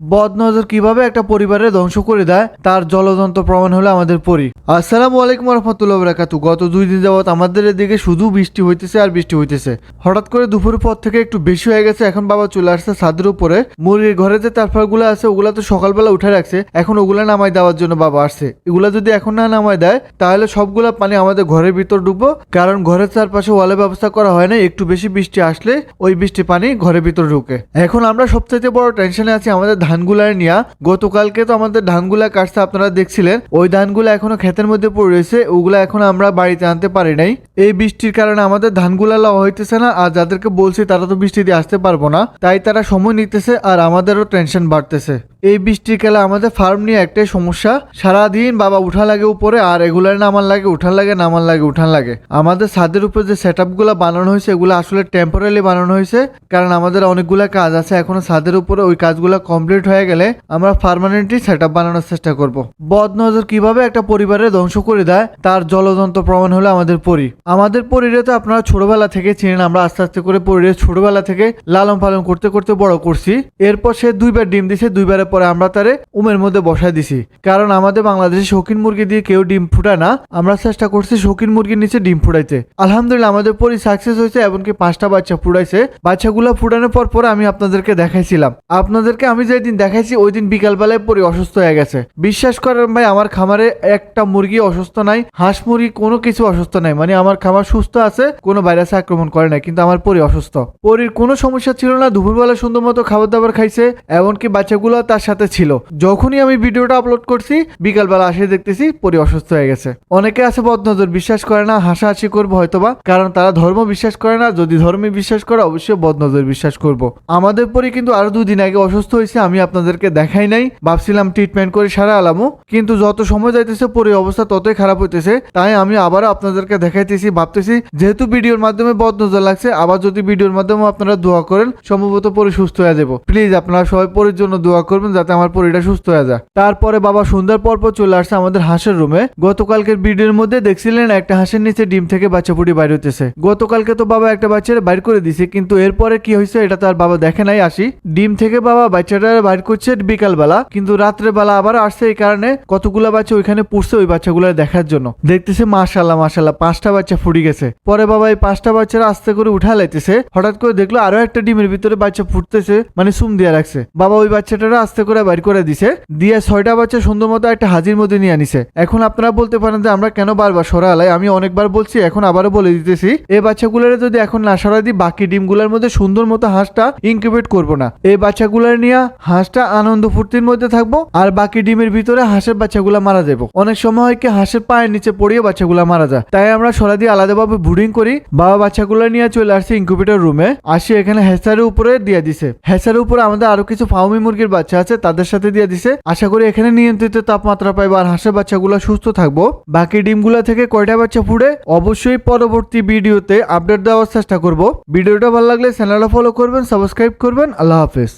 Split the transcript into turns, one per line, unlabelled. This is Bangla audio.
বদ নজর কীভাবে একটা পরিবারের ধ্বংস করে দেয়, তার জলযন্ত্র প্রমাণ হলো আমাদের পরি। আসসালামু আলাইকুম রহমতুল্লাহ বরাকাতু গত দুই দিন যাবত আমাদের এদিকে শুধু বৃষ্টি হইতেছে আর বৃষ্টি হইতেছে। হঠাৎ করে দুপুরের পর থেকে একটু বেশি হয়ে গেছে, এখন বাবা চলে আসছে ছাদের উপরে। মুরগির ঘরে যে তারফারগুলো আছে, ওগুলা তো সকালবেলা উঠে রাখছে, এখন ওগুলা নামাই দেওয়ার জন্য বাবা আসছে। এগুলা যদি এখন না নামাই দেয়, তাহলে সবগুলা পানি আমাদের ঘরের ভিতর ডুববো, কারণ ঘরের চারপাশে ওয়ালের ব্যবস্থা করা হয় না, একটু বেশি বৃষ্টি আসলে ওই বৃষ্টি পানি ঘরের ভিতর ঢুকে। এখন আমরা সবচাইতে বড় টেনশনে আছি আমাদের ধানগুলার নিয়া, গতকালকে তো আমাদের ধানগুলা কাটছে, আপনারা দেখছিলেন। ওই ধানগুলো এখনও ক্ষেতের মধ্যে পড়ে রয়েছে, ওগুলো এখন আমরা বাড়িতে আনতে পারি নাই। এই বৃষ্টির কারণে আমাদের ধানগুলা লওয়া হইতেছে না, আর যাদেরকে বলছি তারা তো বৃষ্টি দিয়ে আসতে পারব না, তাই তারা সময় নিতেছে, আর আমাদেরও টেনশন বাড়তেছে। এই বৃষ্টির কালে আমাদের ফার্ম নিয়ে একটাই সমস্যা। সারাদিন বাবা উঠা লাগে উপরে, আর এগুলার নামার লাগে, উঠান লাগে নামার লাগে, উঠান লাগে। আমাদের ছাদের উপরে যে সেটগুলো বানানো হয়েছে, এগুলো আসলে টেম্পোরারি বানানো হয়েছে, কারণ আমাদের অনেকগুলো কাজ আছে এখনও ছাদের উপরে। ওই কাজগুলো কমপ্লিট হয়ে গেলে আমরা পার্মানেন্টলি সেট বানানোর চেষ্টা করব। বদ নজর কীভাবে একটা পরিবারের ধ্বংস করে দেয়, তার জলযন্ত্র প্রমাণ হলো আমাদের পরি। আমাদের পরিরে তো আপনারা ছোটবেলা থেকে চিনেন, আমরা আস্তে আস্তে করে পরিরে ছোটবেলা থেকে লালন পালন করতে করতে বড় করছি। এরপর সে দুইবার ডিম দিছে দুইবারের পরে আমরা তারে উমের মধ্যে বসায় দিছি। কারণ আমাদের বাংলাদেশে শৌখিন মুরগি দিয়ে কেউ ডিম ফুটায় না। আমরা চেষ্টা করছি শৌখিন মুরগির নিচে ডিম ফুটাইতে। আলহামদুলিল্লাহ আমাদের পরি সাকসেস হয়েছে এমনকি পাঁচটা বাচ্চা ফুটাইছে। বাচ্চাগুলো ফুটানোর পর পরে আমি আপনাদেরকে দেখাইছিলাম। আপনাদেরকে আমি যেদিন দেখাইছি ওই দিন বিকালবেলায় পরি অসুস্থ হয়ে গেছে। বিশ্বাস করেন ভাই, আমার খামারে একটা মুরগি অসুস্থ নাই, হাঁস মুরগি কোনো কিছু অসুস্থ নাই। মানে আমার খামার সুস্থ আছে, কোনো ভাইরাসে আক্রমণ করে নাই, কিন্তু আমার পরি অসুস্থ। পরির কোনো সমস্যা ছিল না, দুপুরবেলা সুন্দর মতো খাবার দাবার খাইছে, এমনকি বাচ্চাগুলো তার সাথে ছিল। যখনই আমি ভিডিওটা আপলোড করছি, বিকালবেলা আসে দেখতেছি পরি অসুস্থ হয়ে গেছে। অনেকে আছে বদনজর, বিশ্বাস করে না, হাসাহাসি করব হয়তোবা, কারণ তারা ধর্ম বিশ্বাস করে না, যদি ধর্মে বিশ্বাস করে, অবশ্যই বদনজর বিশ্বাস করব। আমাদের পরে কিন্তু আরও দুদিন আগে অসুস্থ হয়েছে, আমি আপনাদেরকে দেখাই নাই। ভাবছিলাম ট্রিটমেন্ট করে সারা আলামো কিন্তু যত সময় যাইতেছে পরে অবস্থা ততই খারাপ হইতেছে। তাই আমি আবারও আপনাদেরকে দেখাইতেছি, ভাবতেছি, যেহেতু ভিডিওর মাধ্যমে বদনজর লাগছে, আবার যদি ভিডিওর মাধ্যমে আপনারা দোয়া করেন, সম্ভবত পরে সুস্থ হয়ে যাব। প্লিজ আপনারা সবাই পরির জন্য দোয়া করবেন যাতে আমার পরিটা সুস্থ হয়ে যায়। তারপরে বাবা সুন্দর পর পর চলে আসছে আমাদের হাঁসের রুমে গতকালকের ভিডিওর মধ্যে দেখছিলেন একটা হাঁসের নিচে ডিম থেকে বাচ্চা ফুটি বাইর হইতেছে। গতকালকে তো বাবা একটা বাচ্চারা বাইর করে দিছে, কিন্তু এরপরে কি হয়েছে এটা তো আর বাবা দেখে নাই, আসি। ডিম থেকে বাবা বাচ্চাটা বাইর করছে বিকাল বেলা কিন্তু রাত্রে বেলা আবার আসছে এই কারণে কতগুলা বাচ্চা ওইখানে পুষছে ওই বাচ্চাগুলো দেখার জন্য। দেখতেছে মাশাল্লাহ মাশাল্লাহ পাঁচটা বাচ্চা ফুটি গেছে। পরে বাবা এই পাঁচটা বাচ্চারা আস্তে করে উঠা লাইতেছে, হঠাৎ করে দেখল আরও একটা ডিমের ভিতরে বাচ্চা ফুটতেছে মানে সুম দিয়ে রাখছে। বাবা ওই বাচ্চাটারা আস্তে করে বাইর করে দিছে। দিয়ে ছয়টা বাচ্চা সুন্দর মতো একটা হাজির মধ্যে নিয়ে আনিছে। এখন আপনারা বলতে পারেন যে আমরা কেন বারবার সরালাই আমি অনেকবার বলছি, এখন আবারও বলে দিতেছি এই বাচ্চাগুলোর যদি এখন না সরাই দিই, বাকি ডিমগুলোর মধ্যে সুন্দর মতো হাঁসটা ইনকিউবেট করব না। এই বাচ্চাগুলোর নিয়ে হাঁসটা আনন্দ ফুর্তির মধ্যে থাকব, আর বাকি ডিমের ভিতরে হাঁসের বাচ্চাগুলা মারা যাব। অনেক সময় হয় কি, হাঁসের পায়ের নিচে পড়িয়ে বাচ্চাগুলা মারা যায়। তাই আমরা সরা দিয়ে আলাদাভাবে ব্রুডিং করি। বাবা বাচ্চাগুলো নিয়ে চলে আসছে ইনকিউবেটর রুমে আসি এখানে হেসারের উপরে দিয়ে দিছে। হেসারের উপরে আমাদের আরও কিছু ফাউমি মুরগির বাচ্চা আছে, তাদের সাথে দিয়ে দিছে। আশা করি এখানে নিয়ন্ত্রিত তাপমাত্রা পাইবো আর হাঁসের বাচ্চাগুলো সুস্থ থাকব। বাকি ডিমগুলো থেকে কয়টা বাচ্চা ফুটে, অবশ্যই পরবর্তী ভিডিওতে আপডেট দেওয়ার চেষ্টা করব। ভিডিওটা ভালো লাগলে চ্যানেলটা ফলো করবেন সাবস্ক্রাইব করবেন, আল্লাহ হাফেজ।